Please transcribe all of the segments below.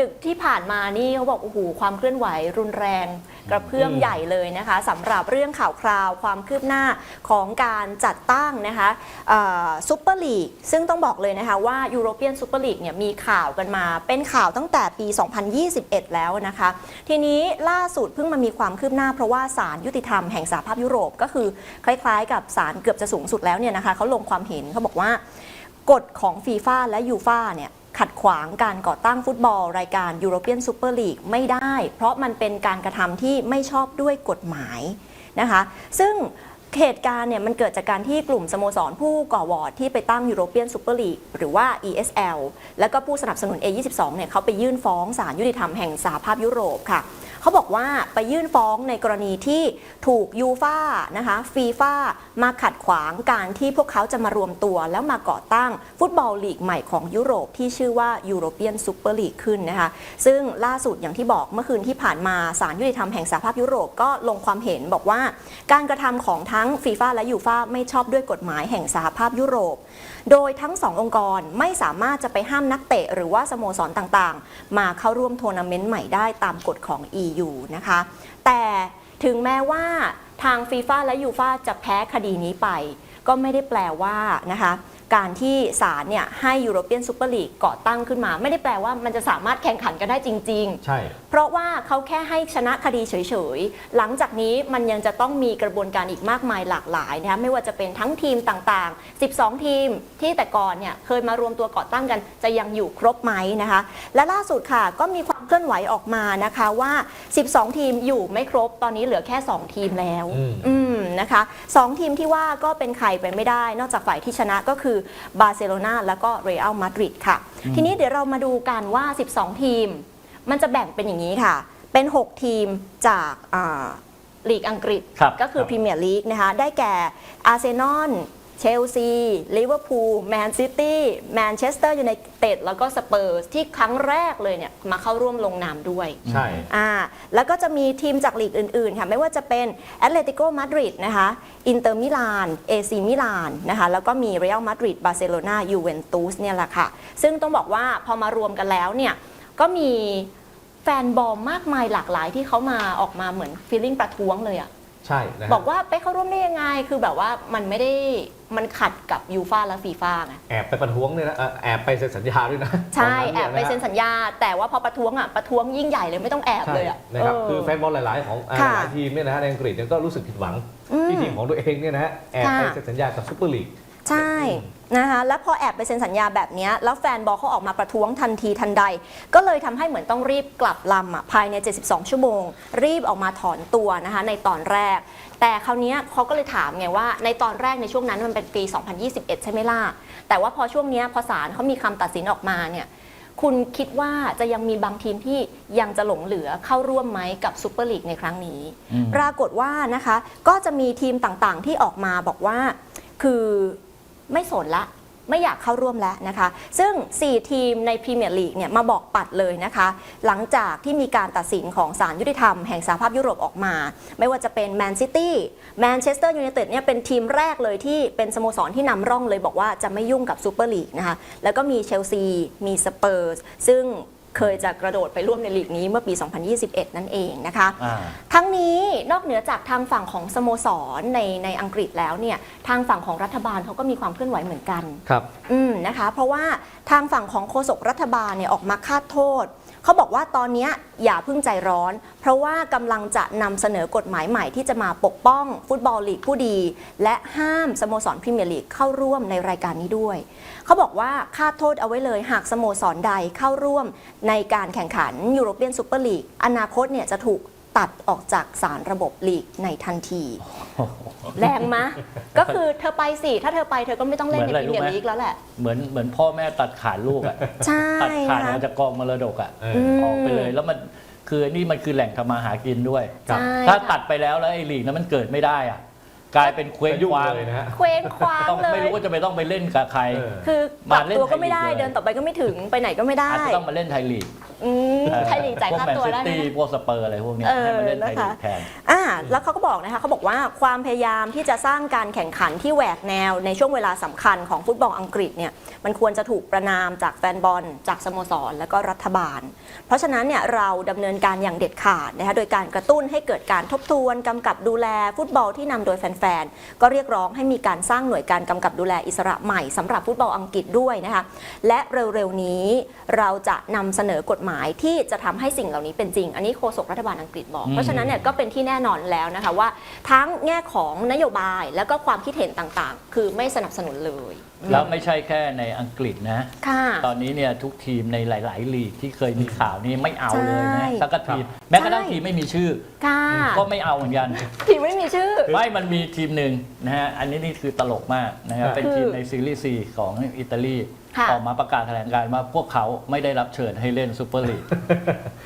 ดึกที่ผ่านมานี่เขาบอกโอ้โหความเคลื่อนไหวรุนแรงกระเพื่อมอืมใหญ่เลยนะคะสำหรับเรื่องข่าวคราวความคืบหน้าของการจัดตั้งนะคะซูเปอร์ลีกซึ่งต้องบอกเลยนะคะว่ายูโรเปียนซูเปอร์ลีกเนี่ยมีข่าวกันมา เป็นข่าวตั้งแต่ปี 2021 แล้วนะคะ ทีนี้ล่าสุดเพิ่งมามีความคืบหน้าเพราะว่าศาลยุติธรรมแห่งสหภาพยุโรปก็คือคล้ายๆ กับศาลเกือบจะสูงสุดแล้วเนี่ยนะคะเขาลงความเห็นเขาบอกว่ากฎของฟีฟ่าและยูฟ่าเนี่ย ขัดขวางการก่อตั้งฟุตบอล รายการยูโรเปียนซูเปอร์ลีกไม่ได้ เพราะมันเป็นการกระทำที่ไม่ชอบด้วยกฎหมายนะคะ ซึ่งเหตุการณ์เนี่ยมันเกิดจากการที่กลุ่มสโมสรผู้ก่อวอร์ดที่ไปตั้งยูโรเปียนซูเปอร์ลีกหรือว่า ESL และก็ผู้สนับสนุน A22 เนี่ยเขาไปยื่นฟ้องศาลยุติธรรมแห่งสหภาพยุโรปค่ะ เขาบอกว่าไปยื่นฟ้องในกรณีที่ถูกยูฟ่านะคะฟีฟ่ามาขัดขวางการที่พวกเขาจะมารวมตัว แล้วมาก่อตั้งฟุตบอลลีกใหม่ของยุโรปที่ชื่อว่ายูโรเปียนซูเปอร์ลีกขึ้นนะคะซึ่งล่าสุดอย่างที่บอกเมื่อคืนที่ผ่านมาศาลยุติธรรมแห่งสหภาพยุโรปก็ลงความเห็นบอกว่า การกระทำของทั้งฟีฟ่าและยูฟ่าไม่ชอบด้วยกฎหมายแห่งสหภาพยุโรป โดยทั้งสององค์กรไม่สามารถจะไปห้ามนักเตะ หรือว่าสโมสรต่างๆ มาเข้าร่วมทัวร์นาเมนต์ใหม่ได้ตามกฎของอยู่นะคะ แต่ถึงแม้ว่าทางฟีฟ่าและยูฟ่าจะแพ้คดีนี้ไป ก็ไม่ได้แปลว่านะคะ การที่ศาลเนี่ยให้ยูโรเปียนซูเปอร์ลีกก่อตั้งขึ้นมา ไม่ได้แปลว่ามันจะสามารถแข่งขันกันได้จริง ๆ ใช่ เพราะว่าเขาแค่ให้ชนะคดีเฉยๆ หลังจากนี้มันยังจะต้องมีกระบวนการอีกมากมายหลากหลายนะคะไม่ว่าจะเป็นทั้งทีมต่างๆ 12 ทีมที่แต่ก่อนเนี่ยเคยมารวมตัวก่อตั้งกันจะยังอยู่ครบไหมนะคะ และล่าสุดค่ะก็มีความเคลื่อนไหวออกมานะคะว่า 12 ทีมอยู่ไม่ครบตอนนี้เหลือแค่ 2 ทีมแล้วอืมอืม นะคะสองทีมที่ว่าก็เป็นใครไปไม่ได้ นอกจากฝ่ายที่ชนะก็คือบาร์เซโลนาแล้วก็เรอัลมาดริดค่ะ ทีนี้เดี๋ยวเรามาดูกันว่า 12 ทีม มันจะแบ่งเป็นอย่างนี้ค่ะ เป็น 6 ทีมจากอ่าลีกอังกฤษครับก็คือครับพรีเมียร์ลีกนะคะได้แก่อาร์เซนอล เชลซีลิเวอร์พูลแมนซิตี้แมนเชสเตอร์ยูไนเต็ดแล้วก็สเปอร์สที่ครั้งแรกเลยเนี่ยมาเข้าร่วมลงนามด้วยใช่อ่าแล้วก็จะมีทีมจากลีกอื่นๆค่ะไม่ว่าจะเป็นแอตเลติโกมาดริดนะคะอินเตอร์มิลานเอซีมิลานนะคะแล้วก็มีเรอัลมาดริดบาร์เซโลนายูเวนตุสเนี่ยแหละค่ะ ซึ่งต้องบอกว่าพอมารวมกันแล้วเนี่ยก็มีแฟนบอลมากมายหลากหลายที่เขามาออกมาเหมือนฟีลลิ่งประท้วงเลยอะใช่นะฮะบอกว่าไปเข้าร่วมได้ยังไง คือแบบว่ามันไม่ได้ มันขัดกับยูฟาและฟีฟ่าไงแอบไปประท้วงเนี่ยนะเอ่อแอบไปเซ็นสัญญาด้วยนะใช่ตนแอนั้บนไปยะฮะเซ็นสัญญา แต่ว่าพอประท้วงอะประท้วงยิ่งใหญ่เลยไม่ต้องแอบใช่เลยอะนะครับเคือแฟนบอลหลาย ๆ ของอ่าค่ะหลายทีมเนี่ยนะฮะในอังกฤษเนี่ยก็รู้สึกผิดหวังอืมที่ทีมของตัวเองเนี่ยนะฮะแอบไปค่ะ เซ็นสัญญากับซูเปอร์ลีก ใช่นะคะแล้วพอแอบไปเซ็นสัญญาแบบเนี้ยแล้วแฟนบอลเขาออกมาประท้วงทันทีทันใด ก็เลยทำให้เหมือนต้องรีบกลับลำอะภายใน 72 ชั่วโมง รีบออกมาถอนตัวนะคะในตอนแรก แต่คราวเนี้ยเขาก็เลยถามไงว่า ในตอนแรกในช่วงนั้นมันเป็นปี 2021 ใช่ไหมล่ะ แต่ว่าพอช่วงเนี้ยพอศาลเขามีคำตัดสินออกมาเนี่ยคุณคิดว่าจะยังมีบางทีมที่ยังจะหลงเหลือเข้าร่วมไหมกับซูเปอร์ลีกในครั้งนี้อืมปรากฏว่านะคะก็จะมีทีมต่างๆที่ออกมาบอกว่าคือ ไม่สนละไม่อยากเข้าร่วมแล้วนะคะ ซึ่ง 4 ทีมในพรีเมียร์ลีกเนี่ยมาบอกปัดเลยนะคะ หลังจากที่มีการตัดสินของศาลยุติธรรมแห่งสหภาพยุโรปออกมา ไม่ว่าจะเป็นแมนซิตี้แมนเชสเตอร์ยูไนเต็ดเนี่ยเป็นทีมแรกเลยที่เป็นสโมสรที่นำร่องเลยบอกว่าจะไม่ยุ่งกับซูเปอร์ลีกนะคะ แล้วก็มีเชลซี มีสเปอร์สซึ่ง เคยจะกระโดดไปร่วมในลีกนี้เมื่อปี 2021 นั่นเองนะคะอ่าทั้งนี้นอกเหนือจากทางฝั่งของสโมสรในในอังกฤษแล้วเนี่ยทางฝั่งของรัฐบาลเขาก็มีความเคลื่อนไหวเหมือนกัน ครับ อืมนะคะ เพราะว่าทางฝั่งของโฆษกรัฐบาลเนี่ยออกมาคาดโทษ เขาบอกว่าตอนนี้อย่าเพิ่งใจร้อน เพราะว่ากำลังจะนำเสนอกฎหมายใหม่ที่จะมาปกป้องฟุตบอลลีกผู้ดี และห้ามสโมสรพรีเมียร์ลีกเข้าร่วมในรายการนี้ด้วย เขาบอกว่าคาดโทษเอาไว้เลย หากสโมสรใดเข้าร่วมในการแข่งขันยูโรเปียนซูเปอร์ลีกอนาคตเนี่ยจะถูก ตัดออกจากสารระบบลีกในทันที แรงมะ ก็คือเธอไปสิ ถ้าเธอไปเธอก็ไม่ต้องเล่นในเหมืพอนรีอะไรเมียร์รู้ไหมลีกแล้วแหละ เหมือนเหมือนพ่อแม่ตัดขาดลูกอะใช่ตัดขาดนะอคะอกจากกองมรดกอะเออมออกไปเลยแล้วมันคือนี่มันคือแหล่งทำมาหากินด้วยครับใช่ถ้าค่ะตัดไปแล้วแล้วไอ้ลีกนั้นมันเกิดไม่ได้อะกลายเป็นเคว้งก็ยุ่งคว้างเลยนะฮะเคว้งคว้างต้องเลไม่ยรู้ว่าจะไปต้องไปเล่นกับใครเออคือกลับมาเล่นตัวก็ไม่ได้ไทยลีกเลยเดินต่อไปก็ไม่ถึงไปไหนก็ไม่ได้อาจจะต้องมาเล่นไทยลีก อืมเอ่อไทยลีกจ่ายพวกค่าแมนตัวซิได้ไหมตี้พวกสเปอร์อะไรพวกเนี้ยเออให้มาเล่นไทยนะคะลีกแทน อ่าแล้วเขาก็บอกนะคะเขาบอกว่าความพยายามที่จะสร้างการแข่งขันที่แหวกแนวในช่วงเวลาสำคัญของฟุตบอลอังกฤษเนี่ยมันควรจะถูกประนามจากแฟนบอล จากสโมสร และก็รัฐบาล เพราะฉะนั้นเนี่ยเราดำเนินการอย่างเด็ดขาดนะคะโดยการกระตุ้นให้เกิดการทบทวนกำกับดูแลฟุตบอลที่นำโดยแฟนๆก็เรียกร้องให้มีการสร้างหน่วยการกำกับดูแลอิสระใหม่สำหรับฟุตบอลอังกฤษด้วยนะคะและเร็วๆนี้เราจะนำเสนอกฎหมายที่จะทำให้สิ่งเหล่านี้เป็นจริง อันนี้โฆษกรัฐบาลอังกฤษบอกอืมเพราะฉะนั้นเนี่ยก็เป็นที่แน่นอนแล้วนะคะว่า ทั้งแง่ของนโยบายแล้วก็ความคิดเห็นต่างๆ คือไม่สนับสนุนเลย แล้วไม่ใช่แค่ในอังกฤษนะค่ะตอนนี้เนี่ยทุกทีมในหลาย ๆ ลีกที่เคยมีข่าวนี้ไม่เอาเลยใช่นะสักทีมแม้กระทั่งทีมไม่มีชื่อค่ะก็ไม่เอาเหมือนกันทีมไม่มีชื่อ ไม่มันมีทีมหนึ่งนะฮะอันนี้นี่คือตลกมากนะครับคือเป็นทีมในซีรีส์ซีของอิตาลี ค่ะออกมาประกาศแถลงการณ์ว่าพวกเขาไม่ได้รับเชิญให้เล่นซูเปอร์ลีก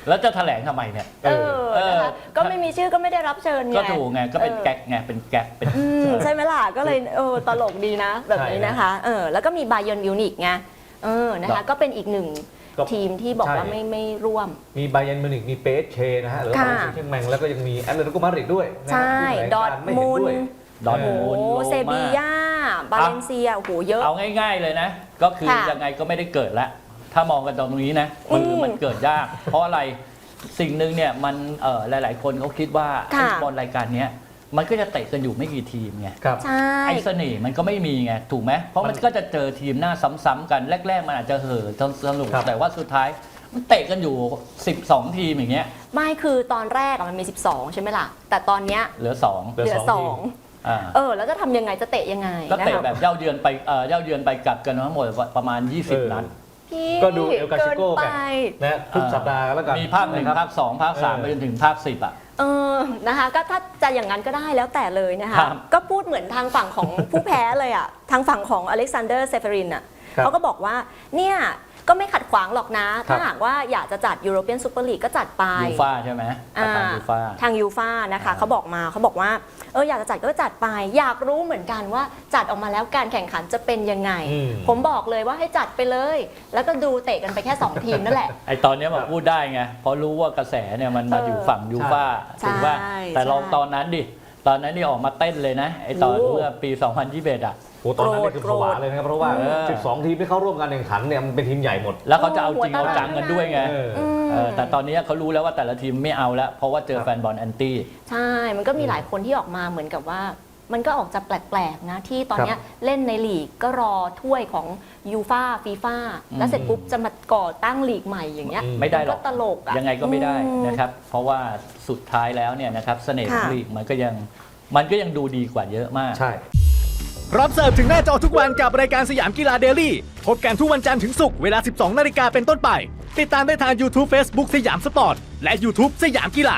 แล้วจะแถลงทำไมเนี่ย เออเออ นะคะก็ไม่มีชื่อก็ไม่ได้รับเชิญไงก็ถูกไงก็เป็นเออแก๊กไงเป็นแก๊กเป็น อืมใช่ไหมล่ะ ก็เลยเออตลกดีนะ แบบนี้ใช่นะนะคะเออแล้วก็มีบาเย r n นมิวนิกไงเออนะครัคะ บก็เป็นอีกหนึ่งก็ทีมที่บอกว่าใช่ ไม่ไม่ร่วม มีไบเยนมิวนิกมีเปเชนะฮะหรือว่าค่ะบาเยร์นเชียงแมงแล้วก็ยังมีแอตเลติโกมาดริดด้วยนะฮะใช่ ที่แถลงดอการร์ทไม่เห็นมุนด้วย ดอร์ทโอ้มุนโหโรม่า เซบีย่า บาเลนเซียโอ้โหเยอะ เอาง่ายๆเลยนะ ก็คือค่ะยังไงก็ไม่ได้เกิดละ ถ้ามองกันตรงนี้นะมันอืมมันเกิดยาก เพราะอะไรสิ่งหนึ่งเนี่ยมันเอ่อหลายๆ คนเขาคิดว่าค่ะ ไอ้บอลรายการเนี้ยมันก็จะเตะกันอยู่ไม่กี่ทีมไงครับ ใช่ ไอ้เสน่ห์มันก็ไม่มีไงถูกไหมเพราะมัมันนก็จะเจอทีมหน้าซ้ำๆกันแรก ๆ มันอาจจะเห่อะสนุกครับ แต่ว่าสุดท้ายมันเตะกันอยู่ 12 ทีมอย่างเงี้ยไม่คือตอนแรกอะมันมี 12 ใช่ไหมล่ะ แต่ตอนเนี้ยเหลือ2เหลือเหลือสอง 2 อ่าเออ แล้วจะทำยังไงจะเตะยังไงก็นะเตะคะแบบเย่าเยือนไปเอ่อเย่าเยือนไปกลับกันทั้งหมดประมาณ เออ 20 นัด พี่ก็ดูเอลกาซิโก้เกินกันไปนะฮะทุกสัปดาห์แล้วกันมีภาคหนึ่งะครับภาคสองภาคสามเออ ไปจนถึงภาคสิบอะ เออนะคะก็ถ้าจะอย่างนั้นก็ได้แล้วแต่เลยนะคะ ครับ ก็พูดเหมือนทางฝั่งของ ผู้แพ้เลยอะทางฝั่งของอเล็กซานเดอร์เซฟรินอะครับ เขาก็บอกว่าเนี่ย ก็ไม่ขัดขวางหรอกนะ ถ้าครับหากว่าอยากจะจัดยูโรเปียนซูเปอร์ลีกก็จัดไปยูฟ่าใช่ไหมประธานยูฟ่าทางยูฟ่านะคะอ่าเขาบอกมาเขาบอกว่าเอออยากจะจัดก็จัดไป อยากรู้เหมือนกันว่าจัดออกมาแล้วการแข่งขันจะเป็นยังไงอืมผมบอกเลยว่าให้จัดไปเลย แล้วก็ดูเตะกันไปแค่ 2 ทีมนั่นแหละไอตอนเนี้ยมาพูดได้ไงเพราะรู้ว่ากระแสเนี่ยมันมาเออออยู่ฝั่งยูฟ่าใช่ถูกป่ะใช่แต่ลองใช่ตอนนั้นดิ ตอนนั้นนี่ออกมาเต้นเลยนะไอตอนโอ้ เมื่อปี 2021อะ โอ้ตอนนั้นนี่คือโกรธผวาเลยนะครับ เพราะว่า เออ 12 ทีมที่เข้าร่วมการแข่งขันเนี่ยมันเป็นทีมใหญ่หมดแล้วเขาจะเอาจริงโอ้เอาโหจังกันด้วยไงเออ อืม เออแต่ตอนนี้เขารู้แล้วว่าแต่ละทีมไม่เอาแล้วเพราะว่าเจอครับแฟนบอลแอนตี้ ใช่ มันก็มีหลายคนที่ออกมาเหมือนกับว่า มันก็ออกจะแปลกๆนะ ที่ตอนเนี้ยเล่นในลีกก็รอถ้วยของยูฟ่าฟีฟ่าอืมแล้วเสร็จปุ๊บจะมาก่อตั้งลีกใหม่อย่างเงี้ยอืมไม่ได้หรอกนตลกอะยังไงก็ไม่ได้อืมนะครับ เพราะว่าสุดท้ายแล้วเนี่ยนะครับเสน่ห์ของค่ะลีกมันก็ยังมันก็ยังดูดีกว่าเยอะมากใช่รับเสิร์ฟถึงหน้าจอทุกวันกับรายการสยามกีฬาเดลี่พบกันทุกวันจันทร์ถึงศุกร์เวลา 12 นาฬิกาเป็นต้นไป ติดตามได้ทาง YouTube Facebook สยามสปอร์ต และ YouTube สยามกีฬา